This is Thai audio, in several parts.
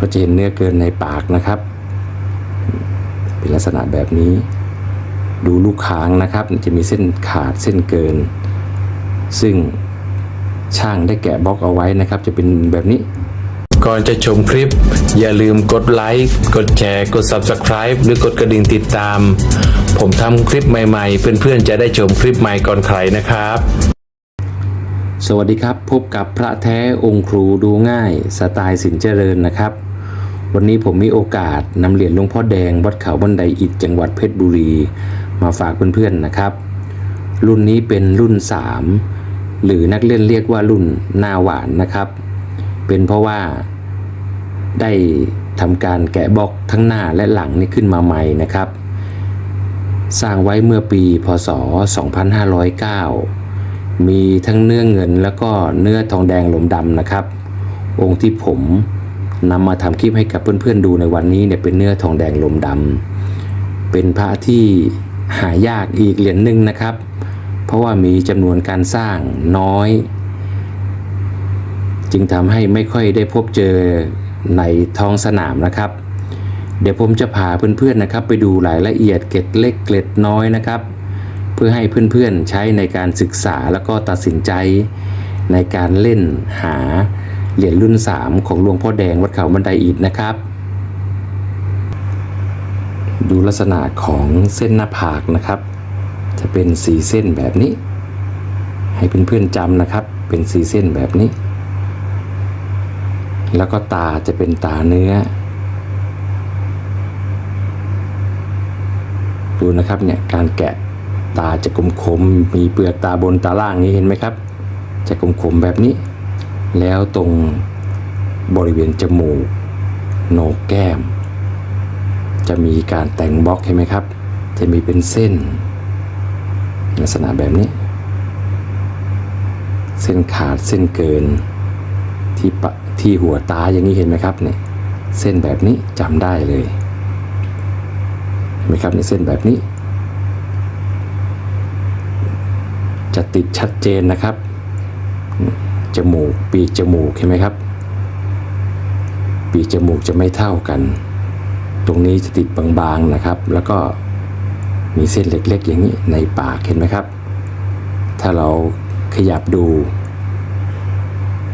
ก็จะเห็นเนื้อเกินในปากนะครับ เป็นลักษณะแบบนี้ ดูลูกค้างนะครับ จะมีเส้นขาดเส้นเกิน ซึ่งช่างได้แกะบล็อกเอาไว้นะครับ จะเป็นแบบนี้ก่อนจะชมคลิป อย่าลืมกดไลค์กดแชร์กด Subscribe หรือกดกระดิ่งติดตาม ผมทำคลิปใหม่ๆ เพื่อนๆจะได้ชมคลิปใหม่ก่อนใครนะครับ สวัสดีครับ พบกับพระแท้องค์ครูดูง่าย สไตล์สินเจริญนะครับ วันนี้ผมมีโอกาสนำเหรียญหลวงพ่อแดงวัดเขาบันไดอิฐจังหวัดเพชรบุรี มาฝากเพื่อนๆนะครับ รุ่นนี้เป็นรุ่น 3 หรือนักเล่นเรียกว่ารุ่นหน้าหวานนะครับ เป็นเพราะว่าได้ทำการแกะบล็อกทั้งหน้าและหลังนี่ขึ้นมาใหม่นะครับ สร้างไว้เมื่อปีพศ 2509 มีทั้งเนื้อเงินแล้วก็เนื้อทองแดงหลมดำนะครับ องค์ที่ผม นำมาทำคลิปให้กับเพื่อนๆดูในวันนี้เนี่ยเป็นเนื้อทองแดงลมดำเป็นพระที่หายากอีกเหรียญหนึ่งนะครับ เพราะว่ามีจำนวนการสร้างน้อย จึงทำให้ไม่ค่อยได้พบเจอในท้องสนามนะครับ เดี๋ยวผมจะพาเพื่อนๆนะครับ ไปดูรายละเอียดเกร็ดเล็กเกร็ดน้อยนะครับ เพื่อให้เพื่อนๆใช้ในการศึกษาแล้วก็ตัดสินใจในการเล่นหา เหรียญรุ่น 3 ของหลวงพ่อแดงวัดเขาบันไดอิฐนะครับ ดูลักษณะของเส้นหน้าผากนะครับ จะเป็นสีเส้นแบบนี้ ให้เพื่อนๆจำนะครับ เป็นสีเส้นแบบนี้ แล้วก็ตาจะเป็นตาเนื้อ ดูนะครับเนี่ยการแกะตาจะคมๆมีเปลือกตาบนตาล่างนี้เห็นไหมครับ จะคมๆแบบนี้ แล้วตรงบริเวณจมูกโหนกแก้ม จะมีการแต่งบล็อกเห็นไหมครับ จะมีเป็นเส้น ลักษณะแบบนี้ เส้นขาดเส้นเกิน ที่ปะที่หัวตาอย่างนี้เห็นไหมครับเนี่ยเส้นแบบนี้จำได้เลยเห็นไหมครับในเส้นแบบนี้ จะติดชัดเจนนะครับ จมูก ปีกจมูกเห็นไหมครับ ปีกจมูกจะไม่เท่ากัน ตรงนี้จะติดบางๆนะครับ แล้วก็มีเส้นเล็กๆ อย่างนี้ในปากเห็นไหมครับ ถ้าเราขยับดู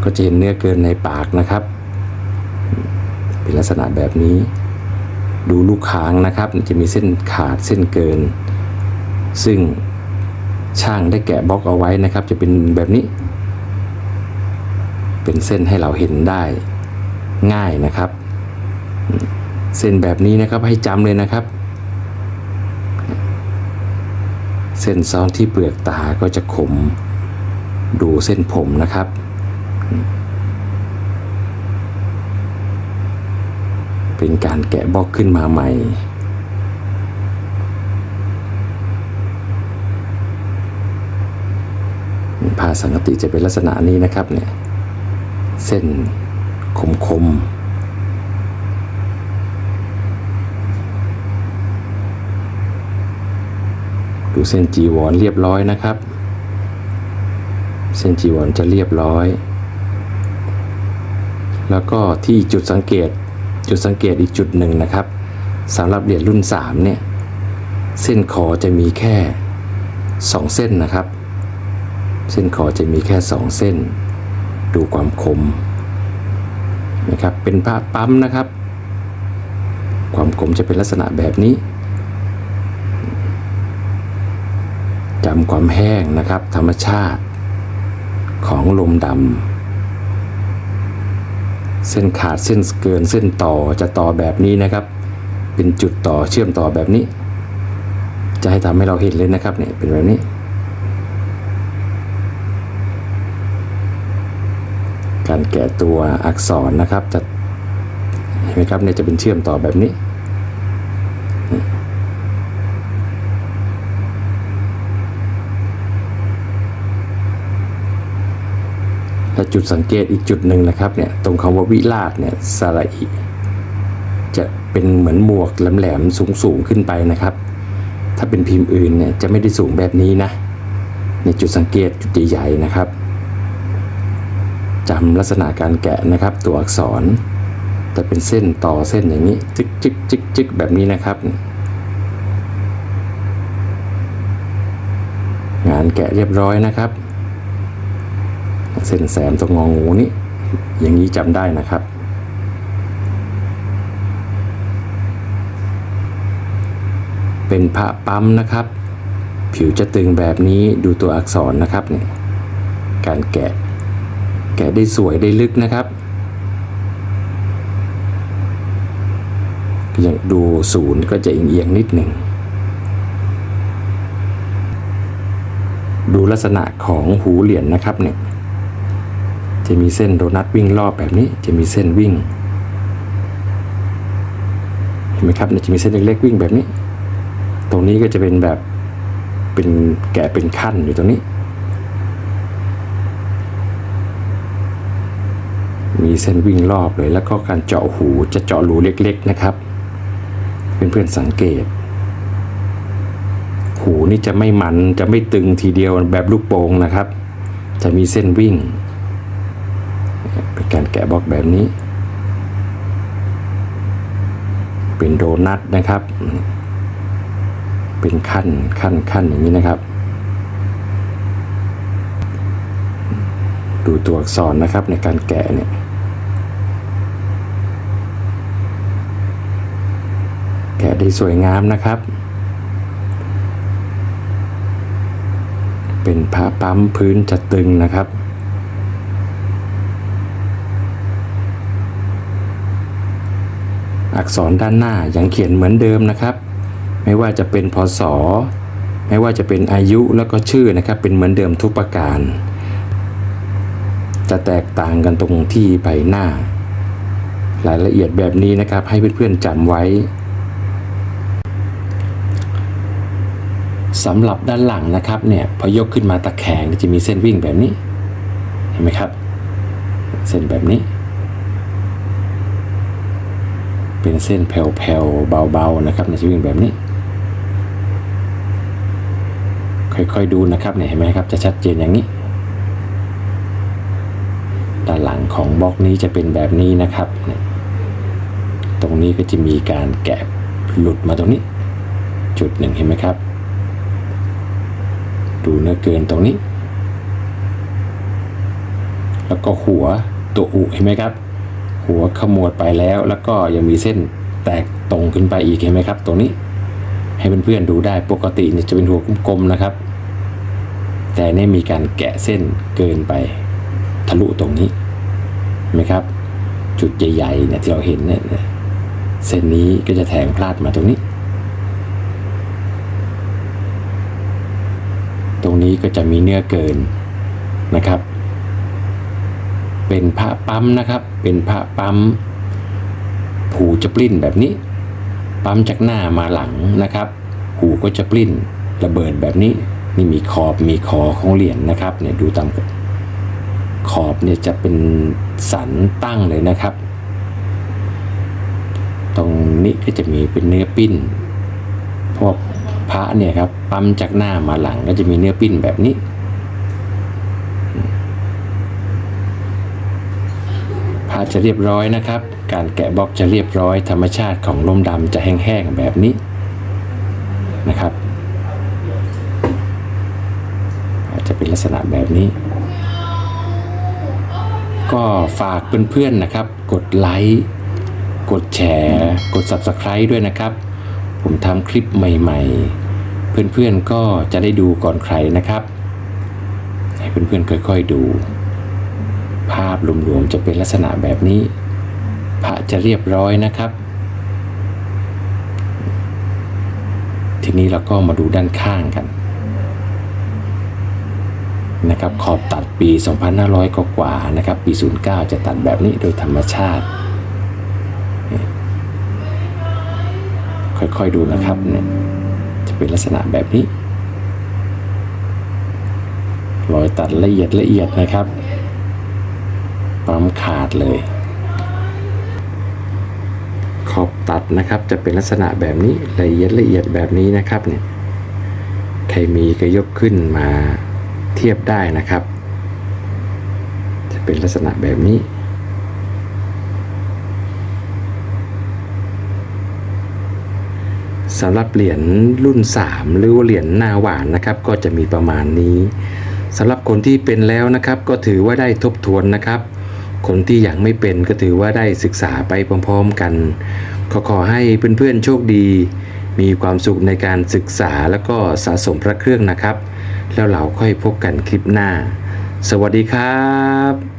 ก็จะเห็นเนื้อเกินในปากนะครับ เป็นลักษณะแบบนี้ ดูลูกค้างนะครับ จะมีเส้นขาดเส้นเกิน ซึ่งช่างได้แกะบล็อกเอาไว้นะครับ จะเป็นแบบนี้ เป็นเส้นให้เราเห็นได้ง่ายนะครับ เส้นแบบนี้นะครับให้จำเลยนะครับ เส้นซ้อนที่เปลือกตาก็จะคมดูเส้นผมนะครับ เป็นการแกะบล็อกขึ้นมาใหม่ผ้าสังกติจะเป็นลักษณะนี้นะครับเนี่ย เส้นคมคมดูเส้นจีวรเรียบร้อยนะครับ เส้นจีวรจะเรียบร้อย แล้วก็ที่จุดสังเกตจุดสังเกตอีกจุดหนึ่งนะครับสำหรับเหรียญรุ่น 3 เนี่ย เส้นคอจะมีแค่ 2 เส้นนะครับ เส้นคอจะมีแค่ 2 เส้น ดูความคมนะครับ เป็นผ้าปั๊มนะครับ ความคมจะเป็นลักษณะแบบนี้จำความแห้งนะครับ ธรรมชาติของลมดำเส้นขาดเส้นเกินเส้นต่อจะต่อแบบนี้นะครับ เป็นจุดต่อเชื่อมต่อแบบนี้ จะให้ทำให้เราเห็นเลยนะครับเนี่ยเป็นแบบนี้ การแกะตัวอักษรนะครับจะเห็นไหมครับเนี่ยจะเป็นเชื่อมต่อแบบนี้ และจุดสังเกตอีกจุดหนึ่งนะครับเนี่ยตรงคำว่าวิราชเนี่ยสระอิจะเป็นเหมือนหมวกแหลมๆสูงๆขึ้นไปนะครับ ถ้าเป็นพิมพ์อื่นเนี่ยจะไม่ได้สูงแบบนี้นะในจุดสังเกตจุดใหญ่ๆนะครับ จำลักษณะการแกะนะครับ ตัวอักษรจะเป็นเส้นต่อเส้นอย่างนี้จึกจึกจึกจึกแบบนี้นะครับ งานแกะเรียบร้อยนะครับ เส้นแสมตรงงองูนี่อย่างนี้จำได้นะครับเป็นพระปั๊มนะครับ ผิวจะตึงแบบนี้ดูตัวอักษรนะครับเนี่ยการแกะ แกะได้สวยได้ลึกนะครับอย่างดูศูนย์ก็จะเอียงๆนิดหนึ่ง ดูลักษณะของหูเหรียญนะครับเนี่ย จะมีเส้นโดนัทวิ่งรอบแบบนี้ จะมีเส้นวิ่ง เห็นไหมครับเนี่ยจะมีเส้นเล็กๆวิ่งแบบนี้ ตรงนี้ก็จะเป็นแบบเป็นแกะเป็นขั้นอยู่ตรงนี้ มีเส้นวิ่งรอบเลย แล้วก็การเจาะหูจะเจาะรูเล็กๆนะครับ เพื่อนๆสังเกต หูนี่จะไม่มันจะไม่ตึงทีเดียวแบบลูกโป่งนะครับ จะมีเส้นวิ่ง เป็นการแกะบล็อกแบบนี้ เป็นโดนัทนะครับ เป็นขั้นขั้นขั้นอย่างนี้นะครับดูตัวอักษรนะครับในการแกะเนี่ย แกะได้สวยงามนะครับ เป็นผ้าปั๊มพื้นจะตึงนะครับ อักษรด้านหน้ายังเขียนเหมือนเดิมนะครับ ไม่ว่าจะเป็นพศไม่ว่าจะเป็นอายุแล้วก็ชื่อนะครับเป็นเหมือนเดิมทุกประการ จะแตกต่างกันตรงที่ใบหน้า รายละเอียดแบบนี้นะครับให้เพื่อนๆจำไว้ สำหรับด้านหลังนะครับเนี่ยพอยกขึ้นมาตะแคงจะมีเส้นวิ่งแบบนี้ เห็นไหมครับ เส้นแบบนี้ เป็นเส้นแผ่วๆเบาๆนะครับในจะวิ่งแบบนี้ ค่อยๆดูนะครับเนี่ยเห็นไหมครับจะชัดเจนอย่างนี้ ด้านหลังของบล็อกนี้จะเป็นแบบนี้นะครับตรงนี้ก็จะมีการแกะหลุดมาตรงนี้ จุดหนึ่งเห็นไหมครับ ดูเนื้อเกินตรงนี้ แล้วก็หัวตัวอุเห็นไหมครับ หัวขมวดไปแล้วแล้วก็ยังมีเส้นแตกตรงขึ้นไปอีกเห็นไหมครับ ตรงนี้ ให้เพื่อนๆดูได้ปกติจะเป็นหัวกลมๆนะครับ แต่นี่มีการแกะเส้นเกินไปทะลุตรงนี้เห็นไหมครับ จุดใหญ่ๆเนี่ยที่เราเห็นเนี่ยเส้นนี้ก็จะแทงพลาดมาตรงนี้ รงนี้ก็จะมีเนื้อเกินนะครับ เป็นผ้าปั๊มนะครับ เป็นผ้าปั๊มผูจะปลิ้นแบบนี้ ปั๊มจากหน้ามาหลังนะครับ หูก็จะปลิ้นระเบิดแบบนี้ นี่มีขอบมีคอของเหรียญนะครับเนี่ยดูตามขอบเนี่ยจะเป็นสันตั้งเลยนะครับ ตรงนี้ก็จะมีเป็นเนื้อปิ้นพวก พระเนี่ยครับปั๊มจากหน้ามาหลังก็จะมีเนื้อปิ้นแบบนี้ พระจะเรียบร้อยนะครับ การแกะบล็อกจะเรียบร้อยธรรมชาติของลมดำจะแห้งๆแบบนี้นะครับอาจจะเป็นลักษณะแบบนี้ ก็ฝากเพื่อนๆนะครับ กดไลค์ กดแชร์ กด Subscribe ด้วยนะครับ ผมทำคลิปใหม่ๆ เพื่อนๆก็จะได้ดูก่อนใครนะครับ ให้เพื่อนๆค่อยๆดู ภาพรวมๆจะเป็นลักษณะแบบนี้ พระจะเรียบร้อยนะครับ ทีนี้เราก็มาดูด้านข้างกันนะครับขอบตัดปี 2500 กว่ากว่าๆนะครับ ปี 09 จะตัดแบบนี้โดยธรรมชาติ ค่อยๆดูนะครับเนี่ยจะเป็นลักษณะแบบนี้ รอยตัดละเอียดละเอียดนะครับปั๊มขาดเลย ขอบตัดนะครับจะเป็นลักษณะแบบนี้ละเอียดละเอียดแบบนี้นะครับเนี่ยใครมีก็ยกขึ้นมาเทียบได้นะครับ จะเป็นลักษณะแบบนี้ สำหรับเหรียญรุ่น 3 หรือว่าเหรียญหน้าหวานนะครับ ก็จะมีประมาณนี้สำหรับคนที่เป็นแล้วนะครับก็ถือว่าได้ทบทวนนะครับ คนที่ยังไม่เป็นก็ถือว่าได้ศึกษาไปพร้อมๆกัน ขอขอให้เพื่อนๆโชคดี มีความสุขในการศึกษาแล้วก็สะสมพระเครื่องนะครับ แล้วเราค่อยพบกันคลิปหน้า สวัสดีครับ